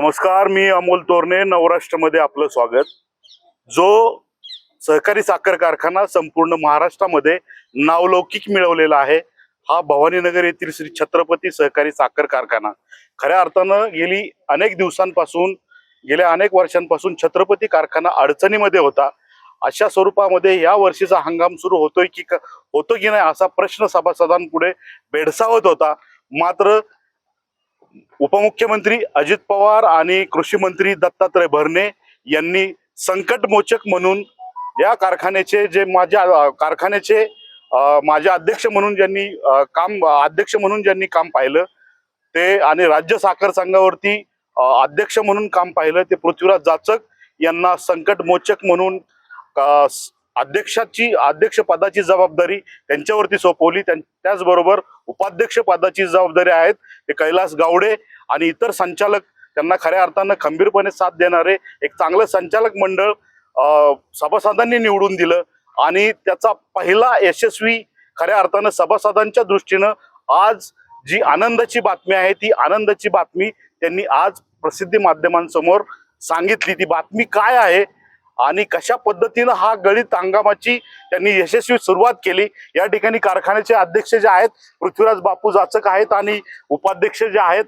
नमस्कार मी अमोल तोरणे नवराष्ट्रमध्ये आपलं स्वागत. जो सहकारी साखर कारखाना संपूर्ण महाराष्ट्रामध्ये नावलौकिक मिळवलेला आहे हा भवानीनगर येथील श्री छत्रपती सहकारी साखर कारखाना. खऱ्या अर्थानं गेली अनेक दिवसांपासून गेल्या अनेक वर्षांपासून छत्रपती कारखाना अडचणीमध्ये होता. अशा स्वरूपामध्ये या वर्षीचा हंगाम सुरू होतोय की क- होतो की नाही असा प्रश्न सभासदांपुढे भेडसावत होता. मात्र उपमुख्यमंत्री अजित पवार आणि कृषी मंत्री दत्तात्रय भरणे यांनी संकटमोचक म्हणून या कारखान्याचे जे माझ्या कारखान्याचे माझे अध्यक्ष म्हणून ज्यांनी काम अध्यक्ष म्हणून ज्यांनी काम पाहिलं ते आणि राज्य साखर संघावरती अध्यक्ष म्हणून काम पाहिलं ते पृथ्वीराज जाचक यांना संकटमोचक म्हणून अध्यक्षाची अध्यक्षपदाची जबाबदारी त्यांच्यावरती सोपवली. त्यां- त्याचबरोबर उपाध्यक्षपदाची जबाबदारी आहेत ते कैलास गावडे आणि इतर संचालक. त्यांना खऱ्या अर्थानं खंबीरपणे साथ देणारे एक चांगलं संचालक मंडळ सभासदांनी निवडून दिलं. आणि त्याचा पहिला यशस्वी खऱ्या अर्थानं सभासदांच्या दृष्टीनं आज जी आनंदाची बातमी आहे ती आनंदाची बातमी त्यांनी आज प्रसिद्धी माध्यमांसमोर सांगितली. ती बातमी काय आहे आणि कशा पद्धतीनं हा गळीत हंगामाची त्यांनी यशस्वी सुरुवात केली? या ठिकाणी कारखान्याचे अध्यक्ष जे आहेत पृथ्वीराज बापू जाचक आहेत आणि उपाध्यक्ष जे आहेत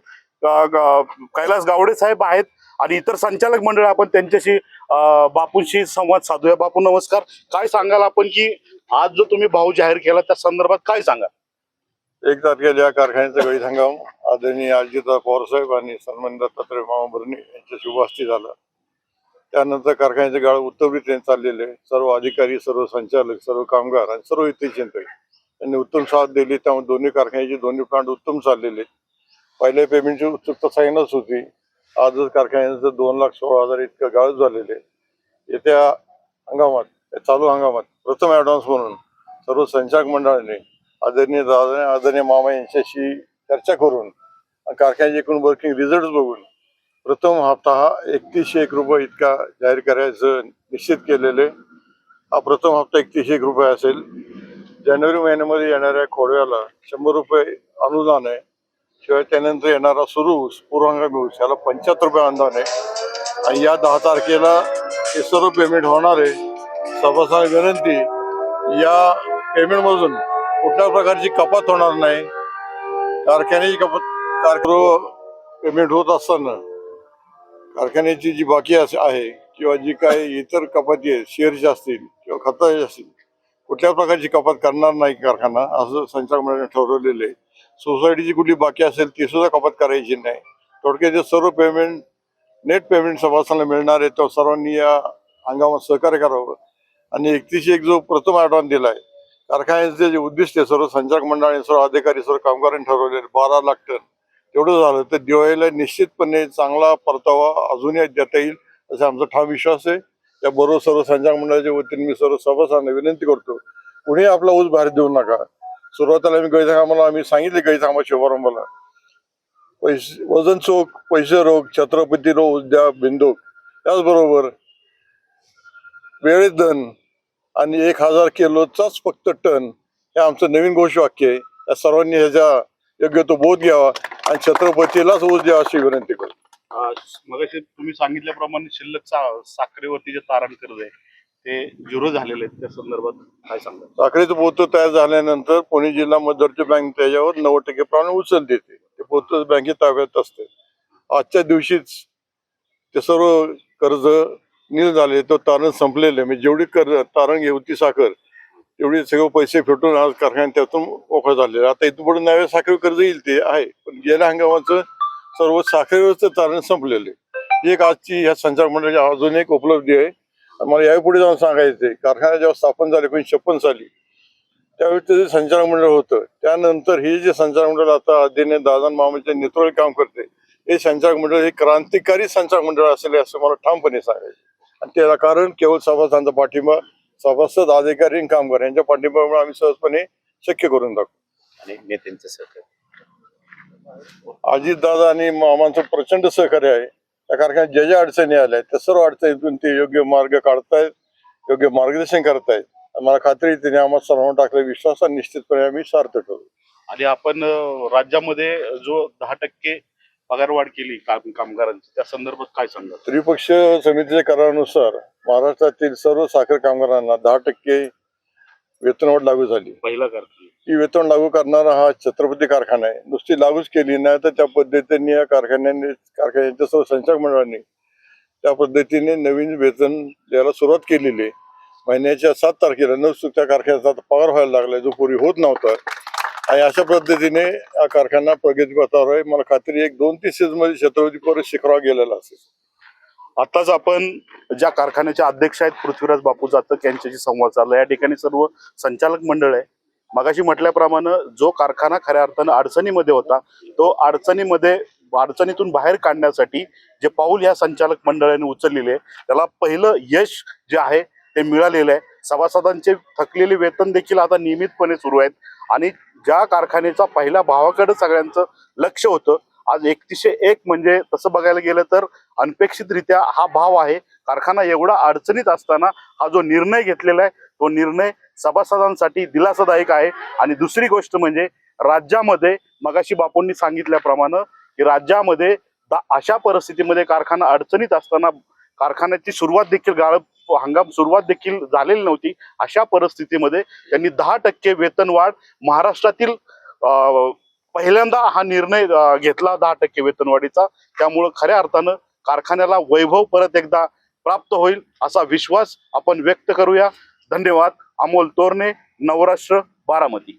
कैलास गावडे साहेब आहेत आणि इतर संचालक मंडळ आपण त्यांच्याशी बापूंशी संवाद साधूया. बापू नमस्कार. काय सांगाल आपण की आज जो तुम्ही भाव जाहीर केला त्या संदर्भात काय सांगाल? एक तारखेला या कारखान्याचा गळीत हंगाम आदरणीय अजितदादा पवार साहेब आणि सन्मान दत्तात्रय मामा भरणे यांच्या शुभ त्यानंतर कारखान्याचे गाळ उत्तमरित्याने चाललेले आहे. सर्व अधिकारी सर्व संचालक सर्व कामगार आणि सर्व इथे चिंतक त्यांनी उत्तम साथ दिली. त्यामुळे दोन्ही कारखान्याचे दोन्ही प्लांट उत्तम चाललेले पहिले पहिल्या पेमेंटची उत्सुकता सांगणच होती. आजच कारखान्याचं दोन लाख सोळा हजार इतकं गाळ झालेले येत्या हंगामात चालू हंगामात प्रथम ऍडव्हान्स म्हणून सर्व संचालक मंडळाने आदरणीय दादा आदरणीय मामा यांच्याशी चर्चा करून कारखान्याचे एकूण वर्किंग रिझल्ट बघून प्रथम हप्ता हा एकतीसशे एक रुपये इतका जाहीर करायचं निश्चित केलेले हा प्रथम हप्ता एकतीसशे एक रुपये असेल. जानेवारी महिन्यामध्ये येणाऱ्या खोडव्याला शंभर रुपये अनुदान आहे. शिवाय त्यानंतर येणारा सुरू ऊस पूर्वहंगामी ऊस याला पंच्याहत्तर रुपये अनुदान आहे. आणि या दहा तारखेला हे सर्व पेमेंट होणार आहे. सभासद विनंती या पेमेंटमधून कुठल्या प्रकारची कपात होणार नाही. कारखान्याची कपात कारखानो पेमेंट होत असताना कारखान्याची जी बाकी आहे किंवा जी काही इतर कपाती आहे शेअर्स असतील किंवा खताचे असतील कुठल्या प्रकारची कपात करणार नाही कारखाना असं संचालक मंडळाने ठरवलेलं आहे. सोसायटीची कुठली बाकी असेल ती सुद्धा कपात करायची नाही. थोडक्यात जे सर्व पेमेंट नेट पेमेंट सभासदांना मिळणार आहे तो सर्वांनी या हंगामात सहकार्य करावं. आणि एकतीस एक जो प्रथम ऍडव्हान्स दिलाय कारखान्याचे जे उद्दिष्ट आहे सर्व संचालक मंडळाने सर्व अधिकारी सर्व कामगारांनी ठरवलेले बारा लाख टन. तेवढं झालं. तर दिवाळीला निश्चितपणे चांगला परतावा अजूनही देता येईल असा आमचा ठाम विश्वास आहे. त्याबरोबर सर्व संचालक मंडळाच्या वतीने मी सर्व सभासदांना विनंती करतो कुणीही आपला ऊस बाहेर देऊ नका. सुरुवातीला आम्ही गैर आम्ही सांगितले गैर शुभारंभाला पैसे वजन चोक पैसे रोग छत्रपती रोग उद्या बिंदू त्याचबरोबर वेळेत धन आणि एक हजार किलोचाच फक्त टन हे आमचं नवीन घोषवाक्य आहे. या सर्वांनी ह्याचा योग्य तो बोध घ्यावा. आणि छत्रपतीलाच ऊस द्यावा अशी विनंती करतो मग तुम्ही सांगितल्याप्रमाणे शिल्लक सा- साखरेवरती जे तारण कर्ज आहे ते झिरो झालेले आहेत. त्या संदर्भात काय सांगाल? साखरेचं पोतं तयार झाल्यानंतर पुणे जिल्हा मध्यवर्ती बँक त्याच्यावर नव्वद टक्के प्रमाणे उचल देते. ते पोतं बँकेत ताब्यात असते. आजच्या दिवशीच ते सर्व कर्ज नील झाले तो तारण संपलेले. म्हणजे जेवढी कर्ज तारण घेऊ ती साखर एवढे सगळे पैसे फेटून आज कारखान्यात त्यातून मोकळं झाले आता इथून पुढे नव्या साखळी कर्ज येईल ते आहे पण गेल्या हंगामाचं सर्व साखरेवरचं तारण संपलेले एक आजची ह्या संचार मंडळाची अजून एक उपलब्धी आहे. आणि मला यावेळी पुढे जाऊन सांगायचं कारखाना जेव्हा स्थापन झाले एकोणीशे छप्पन साली त्यावेळी ते जे संचालक मंडळ होतं त्यानंतर हे जे संचालक मंडळ आता आदीने दादा मामाच्या नेतृत्वात काम करते हे संचालक मंडळ हे क्रांतिकारी संचालक मंडळ असेल असं मला ठामपणे सांगायचं आणि त्याला कारण केवळ सभासदांचा पाठिंबा सभासद अधिकारी आणि कामगार यांच्या पाठिंब्यामुळे आम्ही सहजपणे शक्य करून दाखवू. आणि नेत्यांचं सहकार्य. अजितदादा आणि मामांचं प्रचंड सहकार्य आहे. त्या कारखान्यात ज्या ज्या अडचणी आल्या त्या सर्व अडचणीतून ते योग्य मार्ग काढतायत योग्य मार्गदर्शन करतायत. आणि मला खात्री त्यांनी आम्हाला सर्वांना टाकले विश्वास आणि निश्चितपणे आम्ही सार्थ ठरवू. आणि आपण राज्यामध्ये जो दहा टक्के पगारवाढ केली काम कामगारांची? त्या संदर्भात काय सांगा त्रिपक्ष समितीच्या करारानुसार महाराष्ट्रातील सर्व साखर कामगारांना दहा टक्के वेतनवाढ लागू झाली. पहिला कारखाना. ही वेतन लागू करणारा हा छत्रपती कारखाना आहे. नुसती लागूच केली नाही तर त्या पद्धतीने या कारखान्याने कारखान्याच्या सर्व संचालक मंडळांनी त्या पद्धतीने नवीन वेतन द्यायला सुरुवात केलेली आहे. महिन्याच्या सात तारखेला न त्या कारखान्याचा पगार व्हायला लागला जो पूर्वी होत नव्हता. आणि अशा पद्धतीने हा कारखाना प्रगतीपथावर आहे. मला खात्री एक दोन तीन मध्ये छत्रपती परत शिखरावर गेलेला असेल. आताच आपण ज्या कारखान्याचे अध्यक्ष आहेत पृथ्वीराज बापू जातक यांच्याशी संवाद चालला या ठिकाणी सर्व संचालक मंडळ आहे. मगाशी म्हटल्याप्रमाणे जो कारखाना खऱ्या अर्थानं अडचणीमध्ये होता तो अडचणीमध्ये अडचणीतून बाहेर काढण्यासाठी जे पाऊल या संचालक मंडळाने उचललेले आहे, त्याला पहिलं यश जे आहे ते मिळालेलं आहे. सभासदांचे थकलेले वेतन देखील आता नियमितपणे सुरू आहेत. आणि ज्या कारखान्याचा पहिल्या भावाकडे सगळ्यांचं लक्ष होतं आज एकतीसशे एक म्हणजे तसं बघायला गेलं तर अनपेक्षितरित्या हा भाव आहे. कारखाना एवढा अडचणीत असताना हा जो निर्णय घेतलेला आहे तो निर्णय सभासदांसाठी दिलासादायक आहे. आणि दुसरी गोष्ट म्हणजे राज्यामध्ये मगाशी बापूंनी सांगितल्याप्रमाणे की राज्यामध्ये अशा परिस्थितीमध्ये कारखाना अडचणीत असताना कारखान्याची सुरुवात देखील गाळप हंगाम सुरुवात देखील झालेली नव्हती. अशा परिस्थितीमध्ये त्यांनी दहा टक्के वेतनवाढ महाराष्ट्रातील पहिल्यांदा हा निर्णय घेतला दहा टक्के वेतनवाढीचा. त्यामुळं खऱ्या अर्थानं कारखान्याला वैभव परत एकदा प्राप्त होईल असा विश्वास आपण व्यक्त करूया. धन्यवाद. अमोल तोरणे नवराष्ट्र बारामती.